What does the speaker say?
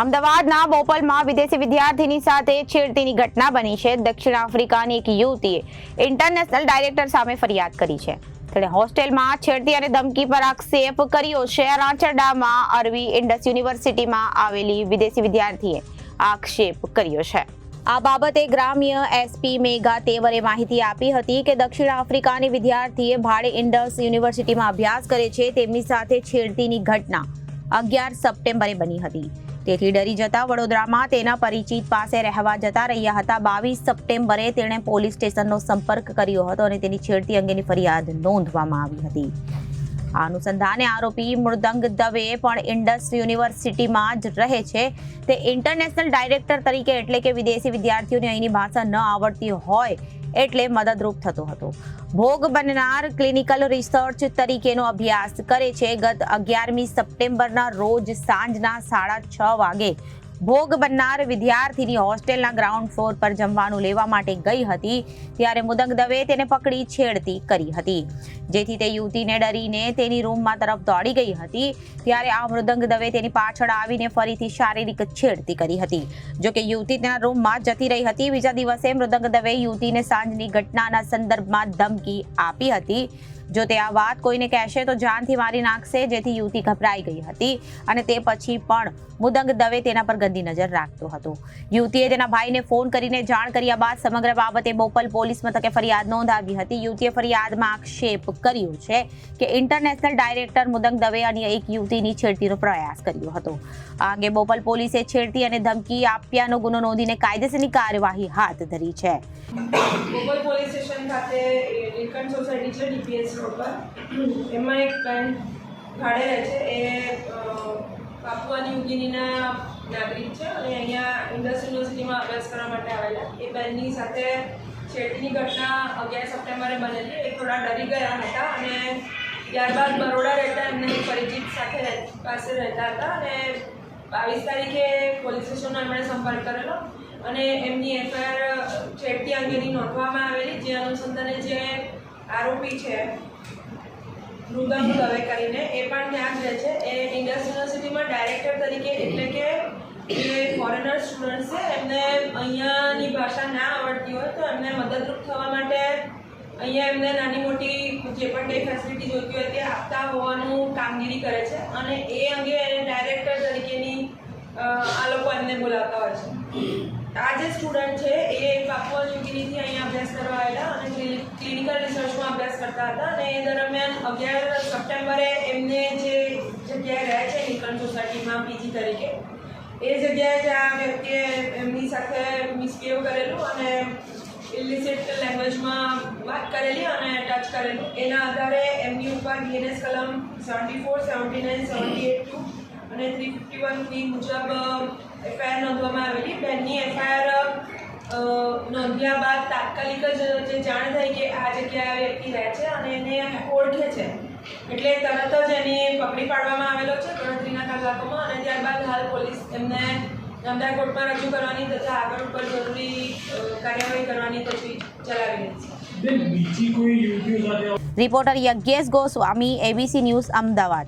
અમદાવાદના બોપલમાં વિદેશી વિદ્યાર્થીની સાથે છેડતીની ઘટના બની છે. દક્ષિણ આફ્રિકાની એક યુવતીએ ઇન્ટરનેશનલ ડાયરેક્ટર સામે ફરિયાદ કરી છે. તેણે હોસ્ટેલમાં છેડતી અને ધમકી પર આક્ષેપ કર્યો છે. રાંચરડામાં અરવી ઇન્ડસ યુનિવર્સિટીમાં આવેલી વિદેશી વિદ્યાર્થીએ આક્ષેપ કર્યો છે. આ બાબતે ગ્રામ્ય એસપી મેઘા તેવરે માહિતી આપી હતી કે દક્ષિણ આફ્રિકાની વિદ્યાર્થીએ ભાડે ઇન્ડસ યુનિવર્સિટીમાં અભ્યાસ કરે છે. તેમની સાથે છેડતીની ઘટના અગિયાર સપ્ટેમ્બરે બની હતી. તેથી ડરી જતા વડોદરામાં તેના પરિચિત પાસે રહેવા જતા રહ્યા હતા. બાવીસ સપ્ટેમ્બરે તેણે પોલીસ સ્ટેશનનો સંપર્ક કર્યો હતો અને તેની છેડતી અંગેની ફરિયાદ નોંધવામાં આવી હતી. આ અનુસંધાને આરોપી મૃદંગ દવે પણ ઇન્ડસ યુનિવર્સિટીમાં જ રહે છે. તે ઇન્ટરનેશનલ ડાયરેક્ટર તરીકે એટલે કે વિદેશી વિદ્યાર્થીઓને અહીંની ભાષા ન આવડતી હોય એટલે મદદરૂપ થતો હતો. ભોગ બનનાર ક્લિનિકલ રિસર્ચ તરીકેનો અભ્યાસ કરે છે. ગત અગિયારમી સપ્ટેમ્બરના રોજ સાંજના સાડા છ વાગે ભોગ બનનાર વિદ્યાર્થીની હોસ્ટેલના ગ્રાઉન્ડ ફ્લોર પર જમવાનું લેવા માટે ગઈ હતી, ત્યારે મુદંગ દવે તેને પકડી છેડતી કરી હતી. જેથી તે યુવતીને ડરીને તેની રૂમમાં તરફ દોડી ગઈ હતી, ત્યારે આ મૃદંગ દવે તેની પાછળ આવીને ફરીથી શારીરિક છેડતી કરી હતી. જો કે યુવતી તેના રૂમમાં જતી રહી હતી, બીજા દિવસે મૃદંગ દવે યુવતીને સાંજની ઘટનાના સંદર્ભમાં ધમકી આપી હતી. જો તે આ વાત કોઈને કહેશે તો જાનથી મારી નાખશે, જેથી યુવતી ગભરાઈ ગઈ હતી. અને તે પછી પણ મુદંગ દવે તેના પર ગંદી નજર રાખતો હતો. યુવતીએ તેના ભાઈને ફોન કરીને જાણ કર્યા બાદ સમગ્ર બાબતે બોપલ પોલીસ મથકે ફરિયાદ નોંધાવી હતી. યુવતીએ ફરિયાદમાં આક્ષેપ કર્યો છે કે ઇન્ટરનેશનલ ડાયરેક્ટર મુદંગ દવે અને એક યુવતીની છેડતીનો પ્રયાસ કર્યો હતો. આ અંગે બોપલ પોલીસે છેડતી અને ધમકી આપ્યાનો ગુનો નોંધીને કાયદેસરની કાર્યવાહી હાથ ધરી છે. બોપલ પોલીસ સ્ટેશન ખાતે સોસાયટી છે ડીપીએસ રોડ પર એમાં એક બેન ભાડે રહે છે. એ પાપુઆ ન્યૂ નાગરિક છે અને અહીંયા ઇન્ડસ યુનિવર્સિટીમાં અભ્યાસ કરવા માટે આવેલા. એ બેનની સાથે છેડતીની ઘટના અગિયાર સપ્ટેમ્બરે બનેલી. એ થોડા ડરી ગયા હતા અને ત્યારબાદ બરોડા રહેતા એમને પરિચિત સાથે પાસે રહેતા હતા અને બાવીસ તારીખે પોલીસ સ્ટેશનનો એમણે સંપર્ક કરેલો અને એમની એફઆઈઆર છેડતી અંગેની નોંધવામાં આવેલી. જે અનુસંધાને જે આરોપી છે. મૃદંગ દવે કરીને એ પણ ત્યાં જ રહે છે. એ ઇન્ડસ યુનિવર્સિટીમાં ડાયરેક્ટર તરીકે એટલે કે જે ફોરેનર સ્ટુડન્ટ છે. એમને અહીંયાની ભાષા ના આવડતી હોય તો એમને મદદરૂપ થવા માટે અહીંયા એમને નાની મોટી જે પણ કંઈ ફેસિલિટી જોઈતી હોય તે આપતા હોવાનું કામગીરી કરે છે. અને એ અંગે એને ડાયરેક્ટર તરીકેની આ લોકો એમને બોલાવતા હોય છે. આ જે સ્ટુડન્ટ છે, એ પાપુઆ ન્યુગિનીથી અહીંયા અભ્યાસ કરવા આવેલા અને ક્લિનિકલ રિસર્ચમાં અભ્યાસ કરતા હતા અને એ દરમિયાન અગિયાર સપ્ટેમ્બરે એમને જે જગ્યાએ રહે છે નિકન સોસાયટીમાં પીજી તરીકે, એ જગ્યાએ જે આ વ્યક્તિએ એમની સાથે મિસબિહેવ કરેલું અને ઇલિસિટ લેંગ્વેજમાં વાત કરેલી અને ટચ કરેલું. એના આધારે એમની ઉપર બીએનએસ કલમ seventy four seventy nine seventy eight two અને થ્રી ફિફ્ટી વન બી મુજબ એફઆઈઆર નોંધવામાં આવેલી. બેનની એફઆઈઆર નોંધ્યા બાદ તાત્કાલિક જ જે જાણ થઈ કે આ જગ્યાએ વ્યક્તિ રહે છે અને એને ઓળખે છે. એટલે તરત જ એને પકડી પાડવામાં આવેલો છે ગણતરીના કલાકોમાં અને ત્યારબાદ હાલ પોલીસ એમને નામદાર કોર્ટમાં રજૂ કરવાની તથા આગળ ઉપર જરૂરી કાર્યવાહી કરવાની તજવીજ ચલાવી રહી છે. Reporter Yagnesh Goswami ABC news Ahmedabad.